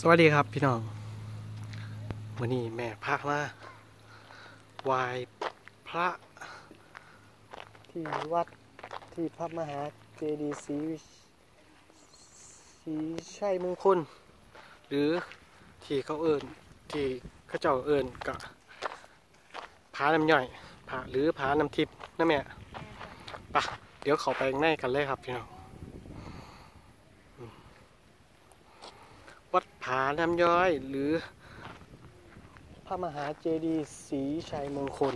สวัสดีครับพี่น้องวันนี้แม่พามาวายพระ ที่วัดที่พระมหาเจดีย์ศรีศรีชัยมงคล หรือที่เขาเอิญที่เขาเจ้าเอิญกะผาน้ำย่อยผาหรือผาน้ำทิพย์นะแม่ปะเดี๋ยวเขาไปข้างในกันเลยครับพี่น้อง วัด ผาน้ำย้อยหรือ พระมหาเจดีย์ศรีชัยมงคล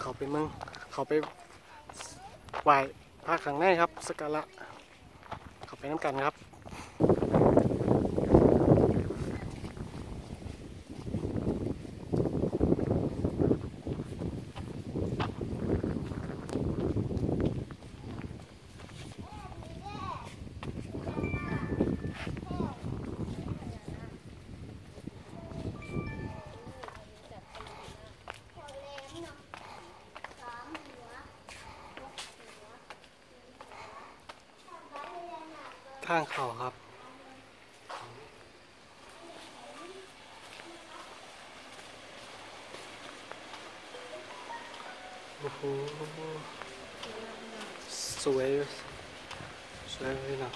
เขาไปเมืองเขาไปไหว้พระขังแนครับสกการะเขาไปน้ำกันครับ ทางเขาครับ โอ้โห สวย สวยเลยนะ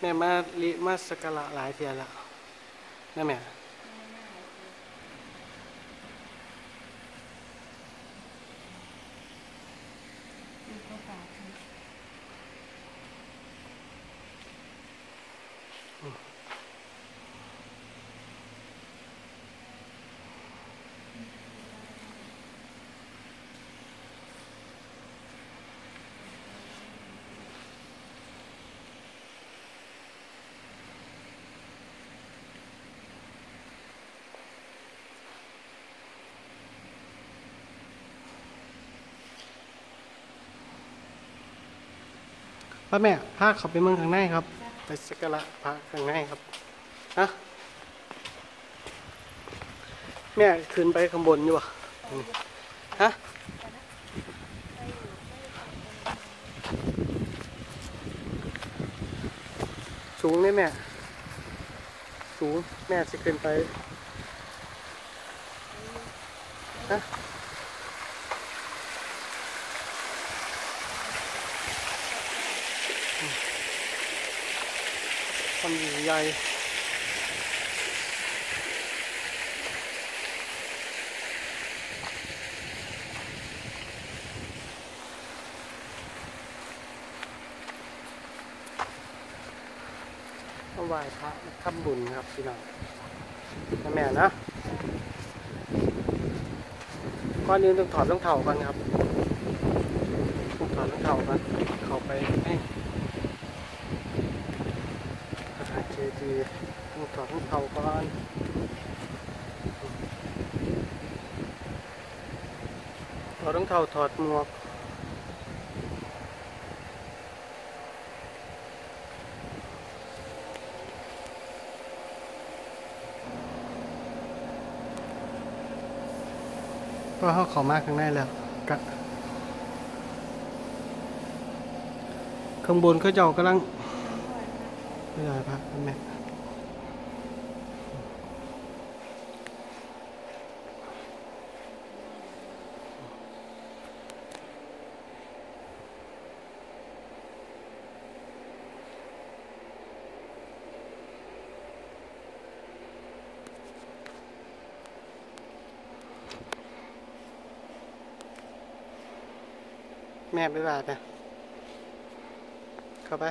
แม่มาลิมาสกการะหลายเทียล้วแม่แม่ พระแม่พาเขาไปเมืองข้างในครับ ไปสักการะพระข้างในครับฮะแม่ขึ้นไปข้างบนอยู่อะฮะสูงเลยแม่ สูง แม่จะขึ้นไปฮะความ ใหญ่มาไหว้พระทำบุญครับพี่น้องแม่นะก่อนอื่นต้องถอดรองเท้าก่อนครับถอดรองเท้าก่อนเข้าไปให้พระธาตุเจ ดีย์ต้องถอดรองเท้าก่อนถอดรองเท้าถอดหมวกก็เขาเขามาข้างในแล้วกะข้างบนเขาเจ้ากำลัง ไม่ได้พระแม่แม่ไม่บาดนะเข้าไป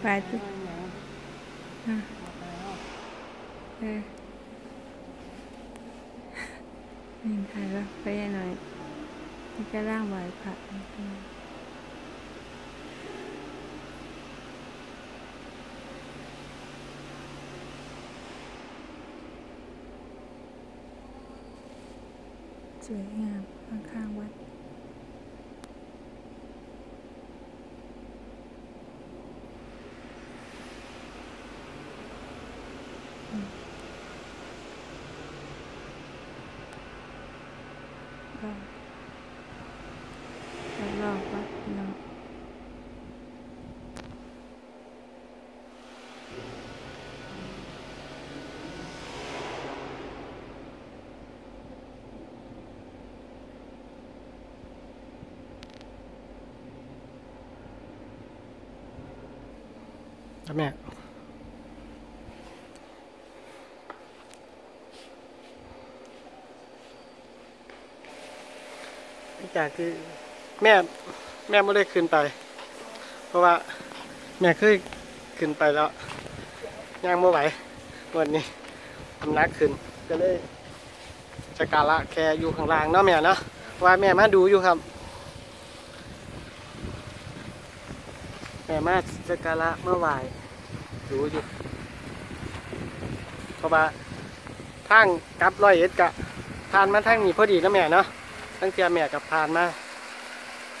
ไหว้ตุ๊กอะเออนี่ถ่ายแล้วไปหน่อยนี่ก็ร่างไหว้พระสวยงามข้างๆวัด รอบรอบ องแล้วแม่ากคือแม่แม่ไม่ได้ขึ้นไป เพราะว่าแม่เคยขึ้นไปแล้วย่างไม่ไหววันนี้ทำนักขึ้นก็เลยสกการะแค่อยู่ข้างล่างเนาะแม่เนาะว่าแม่มาดูอยู่ครับ แม่มาสกการะเมื่อวานดูอยู่เพราะว่าทางกับร้อยเอ็ดกะผ่านมาทางนี้พอดีนะแม่เนาะ ตั้งแต่แม่กับผ่านมา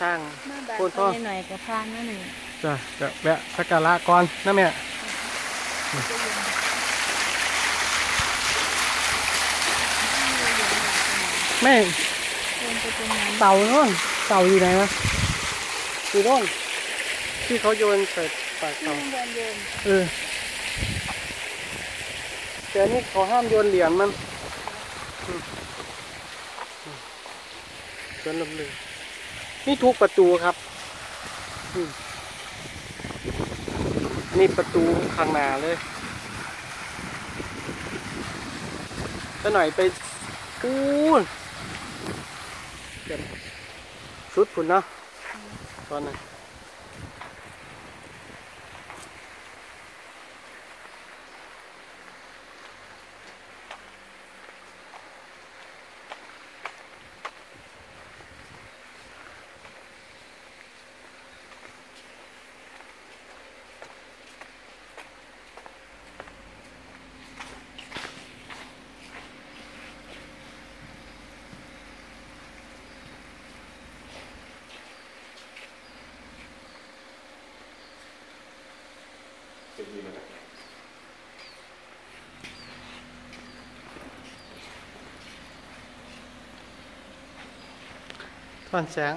ทางมาบ้านพูดพ่อไปหน่อยกับพานนั่นนี่จ้ะจะแวะสักการะก่อนนะแม่แม่เดินไปตรงนั้นเต่าโน่นเต่าอยู่ไหนวะอยู่โน่นที่เขาโยนใส่ปากที่เต่าเดินเดินเออแต่นี่เขาห้ามโยนเหรียญมันอืมอืม วนลมเลยนี่ทุกประตูครับนี่ประตูข้างหน้าเลยก็หน่อยไปปูนเดี๋ยวสุดผุนเนาะตอนนั้น ทอนแสง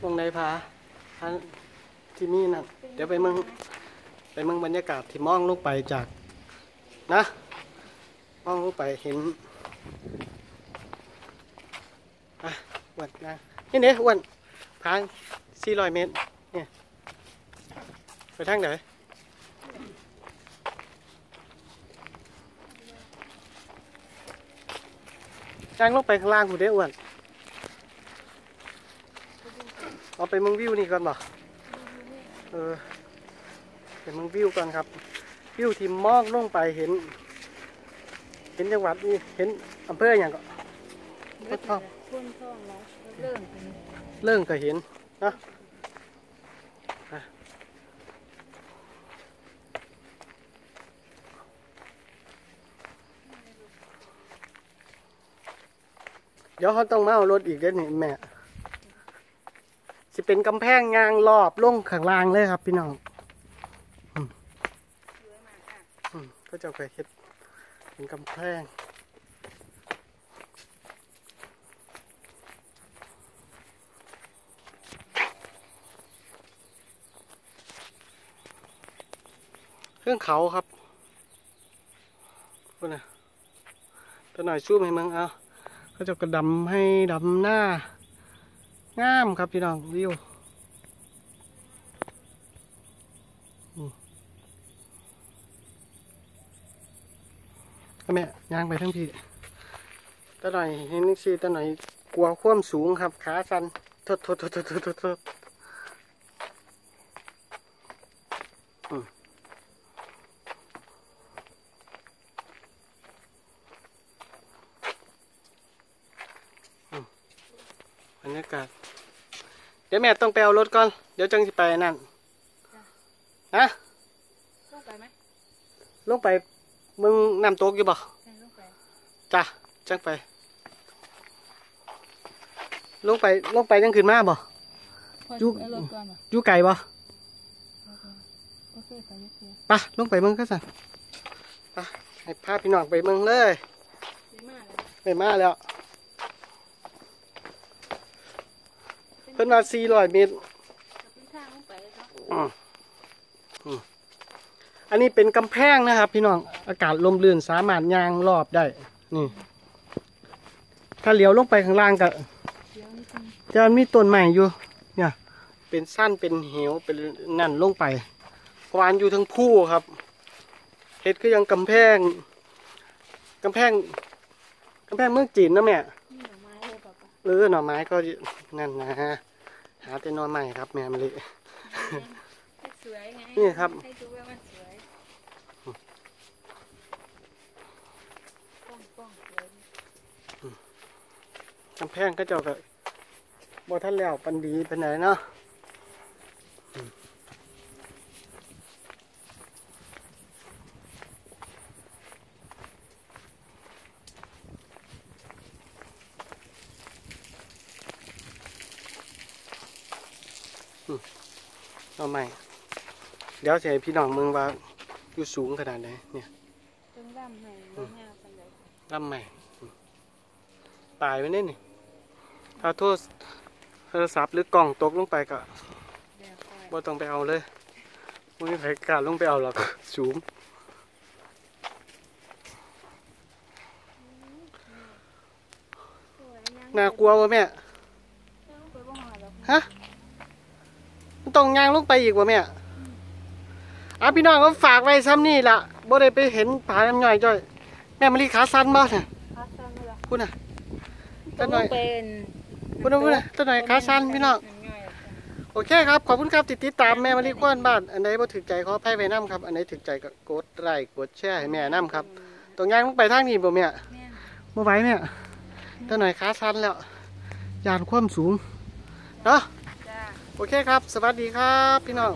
ตรงไหนพาอันที่นี่นั่นเดี๋ยวไปมึงไปมึงบรรยากาศที่มองลงไปจากนะมองลงไปเห็นอะวันนะนี่เนี่ยวัน ทาง400เมตร เนี่ย ไปทางไหนจ้างลงไปข้างล่างหูได้ออ้วนเอาไปเมึงวิวนี่ก่อนบ่เออไปเมึงวิวก่อนครับ วิวที่มองลงไปเห็น เห็นจังหวัดนี่เห็นอำเภออย่างก็เริ่มพุ่นท่องแล้วเริ่มเป็น เริ่มก็เห็นนะเดี๋ยวเขาต้องมาเอารถอีกเด้อนี่แม่สิเป็นกำแพงยางรอบลงข้างล่างเลยครับพี่น้องอืมก็จะไปเฮ็ดเป็นกำแพง เครื่องเขาครับคุณนะตัวหน่อยซูมให้มึงเอาเขาจะกระดำให้ดำหน้างามครับพี่น้องวิวแม่ย่างไปทั้งพี่ตาหน่อยเห็นนี่สิตาหน่อยกลัวความสูงครับ ขาสั่นทดทดทดทดทดทดทดอืมอืมบ รรยากาศ เดี๋ยวแม่ต้องไปเอารถก่อน เดี๋ยวจังสิไปนั่นฮะลงไปไหมลงไปมึงน้ำตกอยู่บ่ใช่ลงไปจ้ะจังไป ลงไปลงไปยังขึ้นมาบ่พอจุ๊บเอารถก่อนป่ะอยู่ไกลบ่โอเคไปยึดเสียไปะลงไปเมืองก็สั่นไปให้พาพี่น้องไปเมืองเลยดีมากเลยไปมาแล้ว เพิ่นว่า400เมตรจะเป็นทางลงไปเลยเนาะอืมอืมอันนี้เป็นกำแพงนะครับ พี่น้องอากาศลมลื่นสามารถย่างรอบได้ นี่ ถ้าเลี้ยวลงไปข้างล่างก็เดี๋ยวนิดนึงจะมีต้นใหม่อยู่ เนี่ย เป็นสั้นเป็นเหวเป็นนั่นลงไปเพราะวาอันอยู่ทั้งผู้ครับเฮ็ดคือยังกำแพงกำแพงกำแพงเมืองจีนนะแม่นี่หน่อไม้ เลยป่ะป่ะเออหน่อไม้ก็นั่นนะฮะหาแต่หน่อไม้ครับแม่มะลิให้สวยไงนี่ครับให้ดูว่ามันสวยป้องป้องสวยกำแพงก็เจ้าก็บ่ทันแล้วปันดีปานไหนเนาะ เอาใหม่ เดี๋ยวจะให้พี่น้องเมืองว่าอยู่สูงขนาดไหนเนี่ยต้นร่ำให้ไม่ยาวกันเลยลำใหม่อืมตายไปเนี่ยนี่ถ้าโทษโทรศัพท์หรือกล่องตกลงไปก็เดี๋ยวค่อยบ่ต้องไปเอาเลยไม่มีใครกล้าลงไปเอาหรอกสูงสวยยังน่ากลัววะแม่ยังไปบ่หอดหรอกฮะมัน ต้องย่างลงไปอีกวะแม่อะพี่น้องก็ฝากไว้ซ้ำนี่ล่ะบ่ได้ไปเห็นผาน้ำย่อยจ้อยแม่มะลิขาสั้นบ่น่ะพักกันเลยพูดน่ะต้ต้นหน่อยเป็นพูดน่ะพูดน่ะต้นหน่อยขาสั้นพี่น้องโอเคครับ ขอบคุณครับที่ติดตามแม่มะลิก้วนบ้าน อันไหนบ่ถึกใจขออภัยไว้น้ำครับ อันไหนถึกใจก็กดไลค์กดแชร์ให้แม่น้ำครับตรงย่างลงไปทางนี้บ่แม่แม่นบ่ไหวแม่ต้นหน่อยขาสั้นแล้วยานความสูงเนาะจ้า โอเคครับ สวัสดีครับพี่น้อง